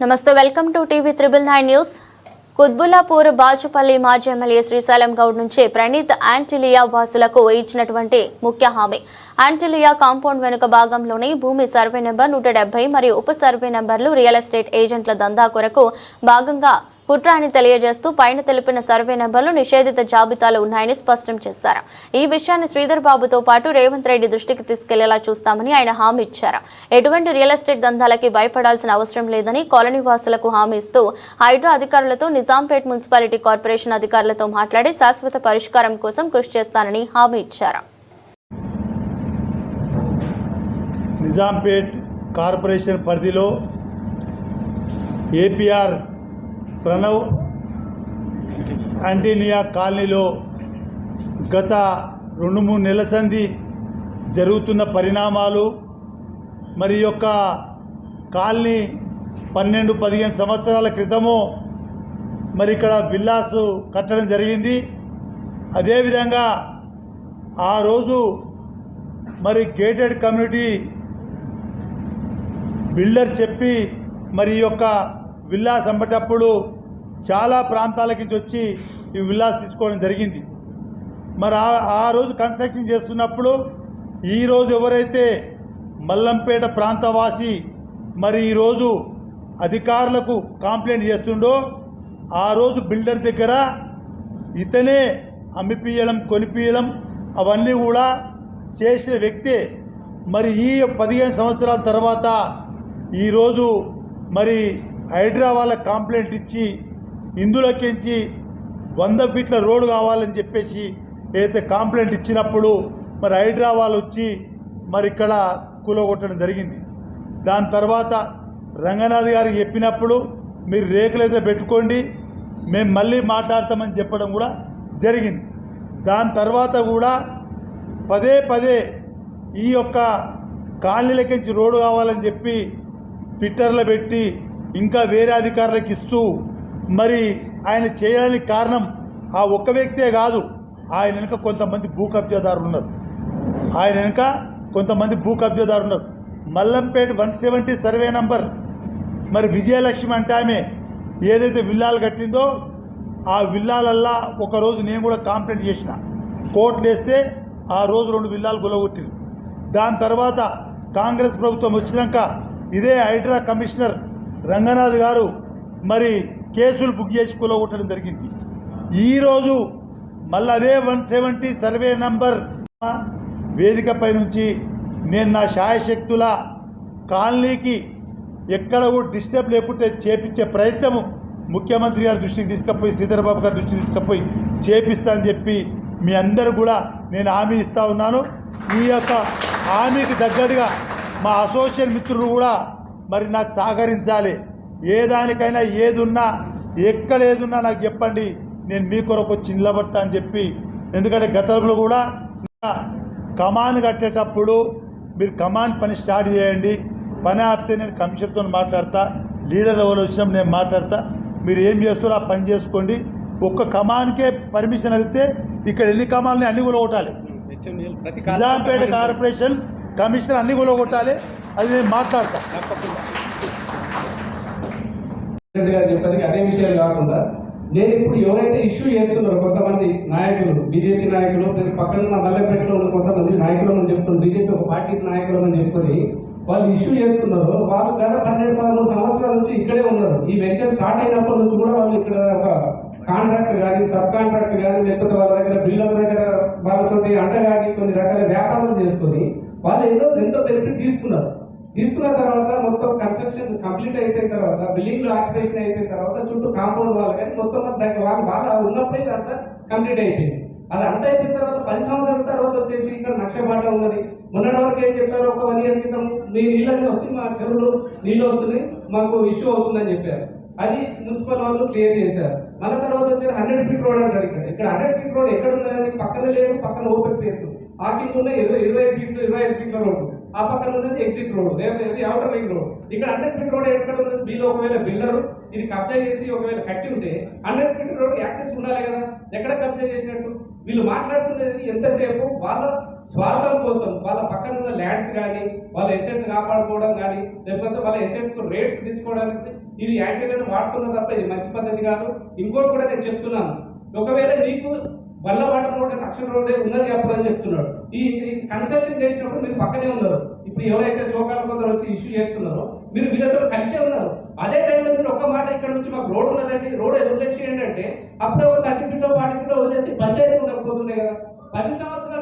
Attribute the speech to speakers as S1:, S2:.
S1: నమస్తే welcome to TV triple nine news. Qutbullapur Bachupally మాజీ MLA Srisailam Goud నుంచి ప్రణీత్ యాంటిలియా వాసులకు ఇచ్చినటువంటి ముఖ్య హామీ. యాంటిలియా కాంపౌండ్ వెనుక భాగంలోని భూమి సర్వే నెంబర్ నూట డెబ్బై మరియు ఉప సర్వే నెంబర్లు రియల్ ఎస్టేట్ ఏజెంట్ల దందా కొరకు భాగంగా కుట్ర అని తెలియజేస్తూ పైన తెలిపిన సర్వే నెంబర్లు నిషేధిత జాబితాలో ఉన్నాయని స్పష్టం చేశారు. ఈ విషయాన్ని శ్రీధర్ బాబుతో పాటు రేవంత్ రెడ్డి దృష్టికి తీసుకెళ్ళేలా చూస్తామని ఆయన హామీ ఇచ్చారు. ఎటువంటి రియల్ ఎస్టేట్ దందాలకి భయపడాల్సిన అవసరం లేదని కాలనీ వాసులకు హామీ ఇస్తూ హైడ్రో అధికారులతో నిజాంపేట్ మున్సిపాలిటీ కార్పొరేషన్ అధికారులతో మాట్లాడి శాశ్వత పరిష్కారం కోసం కృషి చేస్తానని హామీ ఇచ్చారు.
S2: నిజాంపేట్ కార్పొరేషన్ పరిధిలో ఏపీఆర్ ప్రణవ్ యాంటీనియా కాలనీలో గత రెండు మూడు నెలల సంధి జరుగుతున్న పరిణామాలు మరి యొక్క కాలనీ పన్నెండు పదిహేను సంవత్సరాల క్రితము మరి ఇక్కడ విల్లాస్ కట్టడం జరిగింది. అదేవిధంగా ఆ రోజు మరి గేటెడ్ కమ్యూనిటీ బిల్డర్ చెప్పి మరి యొక్క విల్లాస్ అమ్మేటప్పుడు చాలా ప్రాంతాల నుంచి వచ్చి ఈ విల్లాస్ తీసుకోవడం జరిగింది. మరి ఆ ఆ రోజు కన్స్ట్రక్షన్ చేస్తున్నప్పుడు ఈరోజు ఎవరైతే మల్లంపేట ప్రాంతవాసి మరి ఈరోజు అధికారులకు కంప్లైంట్ చేస్తుండో ఆ రోజు బిల్డర్ దగ్గర ఇతనే అమ్మిపియడం కొనిపియడం అవన్నీ కూడా చేసిన వ్యక్తే. మరి ఈ పదిహేను సంవత్సరాల తర్వాత ఈరోజు మరి హైడ్రా వాళ్ళకి కంప్లైంట్ ఇచ్చి ఇందులోకించి వంద ఫీట్ల రోడ్డు కావాలని చెప్పేసి ఏదైతే కాంప్లైంట్ ఇచ్చినప్పుడు మరి హైడ్రా వాళ్ళు వచ్చి మరి ఇక్కడ కూలగొట్టడం జరిగింది. దాని తర్వాత రంగనాథ్ గారు చెప్పినప్పుడు మీరు రేకులైతే పెట్టుకోండి మేము మళ్ళీ మాట్లాడతామని చెప్పడం కూడా జరిగింది. దాని తర్వాత కూడా పదే పదే ఈ యొక్క కాలనీలకించి రోడ్డు కావాలని చెప్పి ట్విట్టర్లో పెట్టి ఇంకా వేరే అధికారులకు ఇస్తూ మరి ఆయన చేయడానికి కారణం ఆ ఒక్క వ్యక్తే కాదు. ఆయన వెనుక కొంతమంది భూ కబ్జాదారులు ఉన్నారు. ఆయన వెనుక కొంతమంది భూ కబ్జాదారులు ఉన్నారు. Mallampet one seventy survey number. మరి విజయలక్ష్మి అంటే ఆమె. ఏదైతే విల్లాలు కట్టిందో ఆ విల్లాలల్లా ఒకరోజు నేను కూడా కాంప్లైంట్ చేసిన. కోర్టులు వేస్తే ఆ రోజు రెండు విల్లాలు గులగొట్టింది దాని తర్వాత కాంగ్రెస్ ప్రభుత్వం వచ్చినాక ఇదే హైడ్రా కమిషనర్ రంగనాథ్ గారు మరి కేసులు బుక్ చేసి కూలగొట్టడం జరిగింది. ఈరోజు మళ్ళీ అదే వన్ సెవెంటీ సర్వే నంబర్ వేదికపై నుంచి నేను నా శాయశక్తుల కాలనీకి ఎక్కడ కూడా డిస్టర్బ్ లేకుంటే చేపించే ప్రయత్నము ముఖ్యమంత్రి గారి దృష్టికి తీసుకుపోయి సీతారాబాబు గారి దృష్టికి తీసుకుపోయి చేపిస్తా అని చెప్పి మీ అందరు కూడా నేను హామీ ఇస్తూ ఉన్నాను. ఈ యొక్క హామీకి తగ్గట్టుగా మా అసోసియేట్ మిత్రులు కూడా మరి నాకు సహకరించాలి. ఏ దానికైనా ఏది ఉన్నా ఎక్కడ ఏది ఉన్నా నాకు చెప్పండి నేను మీ కొరకు వచ్చి నిలబడతా అని చెప్పి. ఎందుకంటే గతంలో కూడా కమాన్ కట్టేటప్పుడు మీరు కమాన్ పని స్టార్ట్ చేయండి. పని ఆపితే నేను కమిషన్తో మాట్లాడతా లీడర్ ఎవరు వచ్చినా నేను మాట్లాడతా. మీరు ఏం చేస్తారో ఆ పని చేసుకోండి. ఒక్క కమాన్కే పర్మిషన్ అడిగితే ఇక్కడ ఎన్ని కమాన్ని అన్ని కూడా కొట్టాలి నిజాంపేట కార్పొరేషన్ కమిషనర్ అన్ని కూడా కొట్టాలి అది నేను మాట్లాడతా.
S3: గారు చెప్పేది అదే విషయాలు కాకుండా నేను ఇప్పుడు ఎవరైతే ఇష్యూ చేస్తున్నారో కొంతమంది నాయకులు బీజేపీ నాయకులు ప్లస్ పక్కన ఉన్న మల్లెపేటలో ఉన్న కొంతమంది నాయకులు అని చెప్తున్నారు బీజేపీ ఒక పార్టీ నాయకులు అని చెప్పుకొని వాళ్ళు ఇష్యూ చేస్తున్నారు వాళ్ళు గత పన్నెండు పదమూడు సంవత్సరాల నుంచి ఇక్కడే ఉన్నారు. ఈ వెంచర్ స్టార్ట్ అయినప్పటి నుంచి కూడా వాళ్ళు ఇక్కడ ఒక కాంట్రాక్ట్ కానీ సబ్ కాంట్రాక్ట్ కానీ లేకపోతే వాళ్ళ దగ్గర బిల్డర్ దగ్గర వాళ్ళతో అంటగాడి కొన్ని రకాల వ్యాపారాలు చేసుకొని వాళ్ళు ఏదో ఎంతో బెనిఫిట్ తీసుకున్నారు. తీసుకున్న తర్వాత మొత్తం కన్స్ట్రక్షన్ కంప్లీట్ అయిపోయిన తర్వాత బిల్డింగ్లు ఆక్యుపేషన్ అయిపోయిన తర్వాత చుట్టూ కాంపౌండ్ వాళ్ళు కానీ మొత్తం దానికి వాళ్ళు బాగా ఉన్నప్పుడే అంత కంప్లీట్ అయిపోయింది. అది అంతా అయిపోయిన తర్వాత పది సంవత్సరాల తర్వాత వచ్చేసి ఇక్కడ నక్షపాట ఉన్నది. మొన్నటి వరకు ఏం చెప్పారు? ఒక వన్ ఇయర్ క్రితం మీ నీళ్ళన్నీ వస్తే మా చెరువులు నీళ్ళు వస్తుంది మాకు ఇష్యూ అవుతుందని చెప్పారు. అది మున్సిపల్ వాళ్ళు క్లియర్ చేశారు. మళ్ళీ తర్వాత వచ్చి హండ్రెడ్ ఫీట్ రోడ్ అంటారు ఇక్కడ. ఇక్కడ హండ్రెడ్ ఫీట్ రోడ్ ఎక్కడ ఉన్నది పక్కన లేదు పక్కన ఓపెన్ ప్లేస్ ఆకింగ్ ఉన్న ఇరవై ఇరవై ఫీట్లు ఇరవై ఐదు ఫీట్ల రోడ్డు ఆ పక్కన ఉన్నది ఎగ్జిట్ రోడ్ ఇది అవుటర్ రింగ్ రోడ్ ఇక్కడ హండ్రెడ్ ఫీట్ రోడ్ ఎక్కడ ఉన్నది? వీళ్ళు ఒకవేళ బిల్డర్ ఇది కబ్జా చేసి ఒకవేళ కట్టి ఉంటే హండ్రెడ్ ఫీట్ రోడ్ యాక్సెస్ ఉండాలి కదా. ఎక్కడ కబ్జా చేసినట్టు? వీళ్ళు మాట్లాడుతున్నది ఎంతసేపు? వాళ్ళ స్వార్థం కోసం వాళ్ళ పక్కన ఉన్న ల్యాండ్స్ కానీ వాళ్ళ ఎసెట్స్ కాపాడుకోవడం కానీ లేకపోతే వాళ్ళ ఎసెట్స్కు రేట్స్ తీసుకోవడానికి ఇది యాంటీలను వాడుతున్న తప్ప ఇది మంచి పద్ధతి కాదు. ఇంకోటి కూడా నేను చెప్తున్నాను. ఒకవేళ నీకు వల్లవాడ రోడ్ లక్షణ రోడ్డే ఉన్నది అప్పుడు అని చెప్తున్నాడు. ఈ కన్స్ట్రక్షన్ చేసినప్పుడు మీరు పక్కనే ఉన్నారు. ఇప్పుడు ఎవరైతే శోకాల కొందరు వచ్చి ఇష్యూ చేస్తున్నారో మీరు వీళ్ళతో కలిసే ఉన్నారు. అదే టైంలో మీరు ఒక్క మాట ఇక్కడ నుంచి మాకు రోడ్ ఉన్నదండి రోడ్ ఎదురులేసి ఏంటంటే అప్పుడే ఒక థర్టీ ఫీట్ ఫార్టీ ఫీట్ వదిలేసి పంచాయతీ ఉండకపోతుండే కదా. పది సంవత్సరాలు